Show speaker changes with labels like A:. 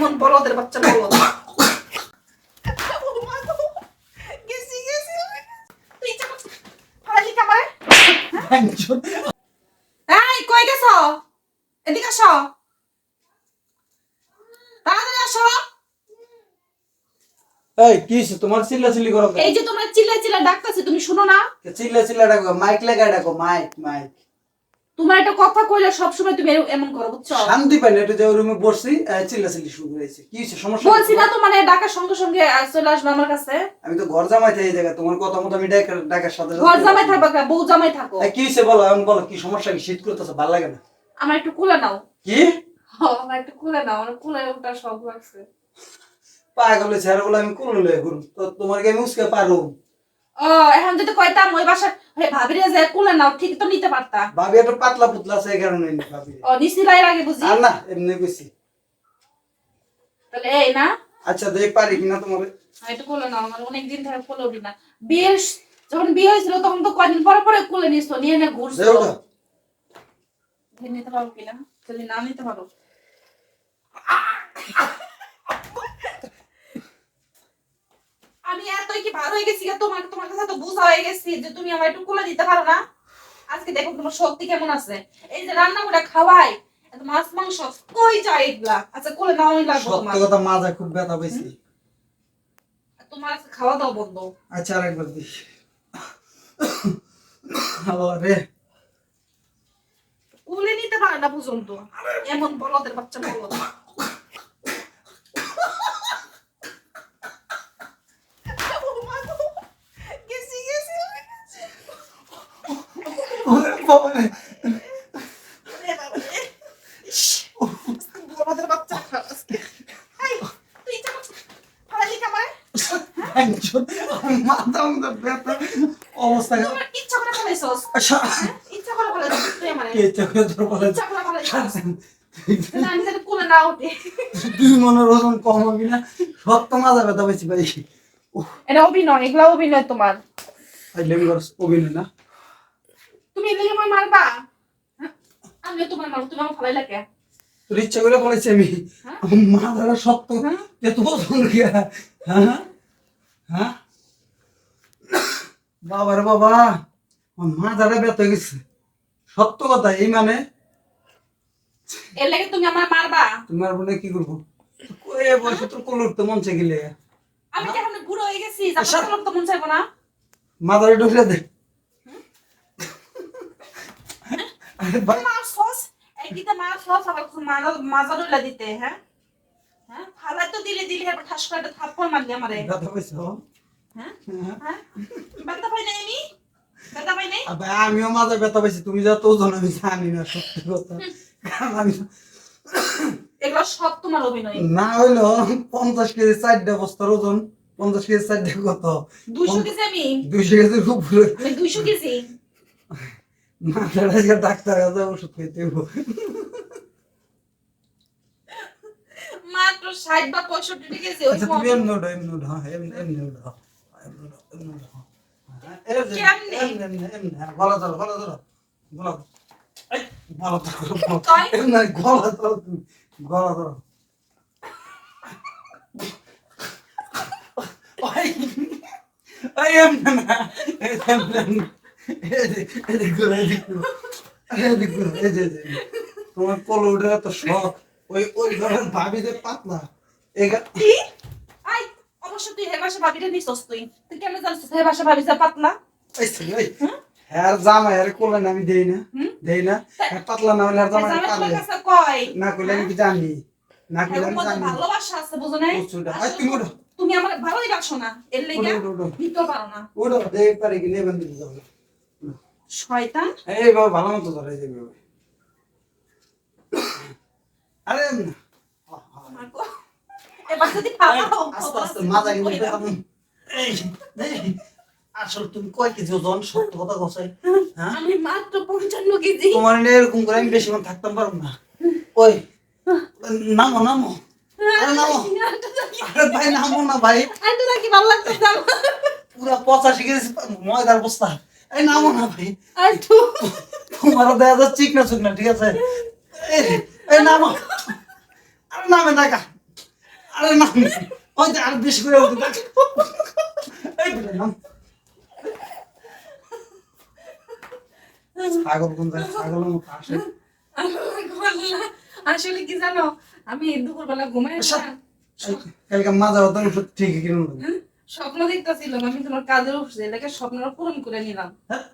A: এমন বলদের বাচ্চা বলদ এই কই গেছো? এদিকে আসো। তাড়াতাড়ি আসো।
B: এই কি তোমার চিল্লা চিল্লি করো
A: এই যে তোমরা চিল্লা চিল্লা ডাকতেছে তুমি শুনো না।
B: চিল্লা চিল্লা ডাকো? মাইক লাগাই ডাকো মাইক মাইক
A: তোমার একটা কথা কইলে সবসময় তুমি এমন করো বুঝছ?
B: শান্তি পাই না একটু যে রুমে বসছি আহ, চিল্লা চিল্লি শুরু করেছে। কি হয়েছে সমস্যা
A: বলছি না তো মানে ডাকার সঙ্গে সঙ্গে চলে আসবে আমার কাছে?
B: আমি তো ঘর জামাই থাকি এই জায়গায় তোমার কথা মতো আমি ডাকার ডাকার সাথে
A: ঘর জামাই থাকবা বউ জামাই থাকো।
B: কি হয়েছে বলো এখন বলো কি সমস্যা কি? শীত করতেছে ভালো লাগে না?
A: আমার একটু কুলে নাও।
B: কি?
A: আমার একটু কুলে নাও আমার কুলে ওটা সব লাগছে।
B: পাগল আর বলে আমি কোন লয়ে ঘুরুম। তো তোমার কি আমি উসকে পারো
A: ও এখন যদি কইতাম ওই বাসা হে ভাবিরে যে কুলে নাও ঠিক তো নিতে পারতা।
B: ভাবি একটু পাতলা পুতলা আছে এই কারণে নি ভাবি।
A: ও নিছিলাই আগে বুঝি?
B: আর না এমনি কইছি।
A: তাহলে এই না।
B: আচ্ছা দেখ পারি কিনা তোমার?
A: আমি একটু কুলে নাও আমার অনেক দিন ধরে কুলে উঠি না। স- যখন বিয়ে হয়েছিল তখন তো কয়দিন পরে পরে কুলে নিছো নিয়ে নিয়ে ঘুরছো। নিতে পারো কিনা? যদি না নিতে পারো আমি এতই হয়ে গেছি তোমার তোমার কাছে তো বোঝা হয়ে গেছি যে তুমি আমার একটু কোলে দিতে পারো না। আজকে দেখো তোমার শক্তি কেমন আছে। এই যে রান্না করে খাওয়াই মাছ মাংস কই যায় এগুলা? আচ্ছা কোলে নাওই লাগবে
B: সত্য কথা মাজা খুব ব্যথা পেয়েছি
A: তোমার আজকে খাওয়া দাওয়া বন্ধ।
B: আচ্ছা আর একবার দিস আবার রে।
A: কোলে নিতে পারে না পর্যন্ত। এমন বলদের বাচ্চা বলদ গেছি গেছি বলদের বাচ্চা খাও আজকে এই, তুই ইচ্ছা করছিস পালালি কামারে
B: মাথা মতো ব্যথা অবস্থা
A: ইচ্ছা করে ফেলাইছস ইচ্ছা করে ফেলাইছস তুই আমারে
B: ইচ্ছা করে তোর বলে
A: ইচ্ছা করে ফেলাইছস আমি যাতে কোলে না উঠে
B: তুই মনের ওজন কম হবি না সত্য মাজা ব্যথা পেয়েছি ভাই
A: এটা অভিনয় এগুলা অভিনয় তোমার।
B: লেবি করস অভিনয় না?
A: তুমি এদিকে আমার মারবা? হ্যাঁ? আমিও তোমার মারবো তুমি আমার ভালোই লাগে।
B: তোর ইচ্ছা করে বলেছি আমি।
A: হ্যাঁ?
B: শক্ত।
A: হ্যাঁ?
B: হ্যাঁ? হ্যাঁ? বাবা রে বাবা আমার মাথাটা ব্যথা হয়ে গেছে। সত্য কথা এই মানে?
A: এর লাগে তুমি আমার মারবা?
B: তোমার বলে কি করব? বয়সে তোর কোল উঠতে মন চাই গেলে।
A: আমি কি এখন বুড়ো হয়ে গেছি? তো মন চাইব না।
B: মাথাটা ঢুকে দে। ভাই
A: মার সস একদিকে মার সস আবার মাজা মাজা ডলা দিতে হ্যাঁ? হ্যাঁ? তো দিলে দিলে এবার ঠাস করে একটা থাপ্পড় মারলি আমারে।
B: ব্যথা পাইছ
A: হ্যাঁ? পাই নাই আমি পাই নাই?
B: আমিও মাথা ব্যথা পাইছি তুমি যা তো ওজন আমি জানি না সত্যি কথা। আমি
A: এগুলো সব তোমার অভিনয়।
B: না হইল পঞ্চাশ কেজি চারটে বস্তার ওজন পঞ্চাশ কেজি চারটে কত?
A: দুইশো কেজি আমি।
B: দুইশো কেজির উপরে।
A: আমি দুইশো কেজি।
B: মাথাটা ডাক্তার কাছে ওষুধ হইব।
A: মাত্র ষাট বা পঁয়ষট্টি কেজি
B: আচ্ছা তুমি এমনি উঠো এমনি উঠো হ্যাঁ, এমনি এমনি উঠো এমনি হ্যাঁ, গলা ধরো গলা ধরো গলা গলা ধরো গলা- ধরো। গলা ধরো এমনি না, এমনি, তোমার কোল উঠে এত শখ ওই ওই ভাবি যে পাতলা
A: অবশ্য তুই হে ভাষা ভাবিটা নিছস তুই তুই কেন জানছিস হে ভাষা ভাবি যা পাতলা
B: হ্যার কোলে না আমি দেই না দেই না পাতলা না হলে
A: কাছে কয়
B: না কইলে আমি জানি না কইলে আমি জানি
A: ভালোবাসা আছে বুঝো নাই
B: তুমি ওঠো।
A: তুমি আমার ভালোই বাসো না এর লেগে। ভিতর পারো না
B: ওটা দেখ পারে কি নেবেন দিতে
A: শয়তান?
B: এই বাবা ভালো মতো ধরে যাবে আরে আসল তুমি কয় কেজি ওজন? সত্য কথা কসাই
A: আমি মাত্র পঞ্চান্ন কেজি।
B: তোমার এরকম করে আমি থাকতাম পারব না। ওই নামো নামো। নামো। ভাই নামো না ভাই।
A: নাকি ভালো আমার।
B: পুরা পঁচাশি কেজি ময়দার বস্তা। এই নামো না ভাই।
A: আর
B: যাচ্ছে চিকনা চুকনা ঠিক আছে? এই এই নামো। আরে নামে আরে আর বেশি করে উঠে দেখ। এই বিলাই নাম। ছাগল কোন জায়গায় ছাগলের মতো আসে।
A: আসলে কি জানো? আমি দুপুরবেলা ঘুমাই
B: সব- কালকে কিনুন
A: স্বপ্ন দেখতেছিলাম আমি তোমার কাজের উঠছি এটাকে স্বপ্নটা পূরণ করে নিলাম।
B: হ্যাঁ?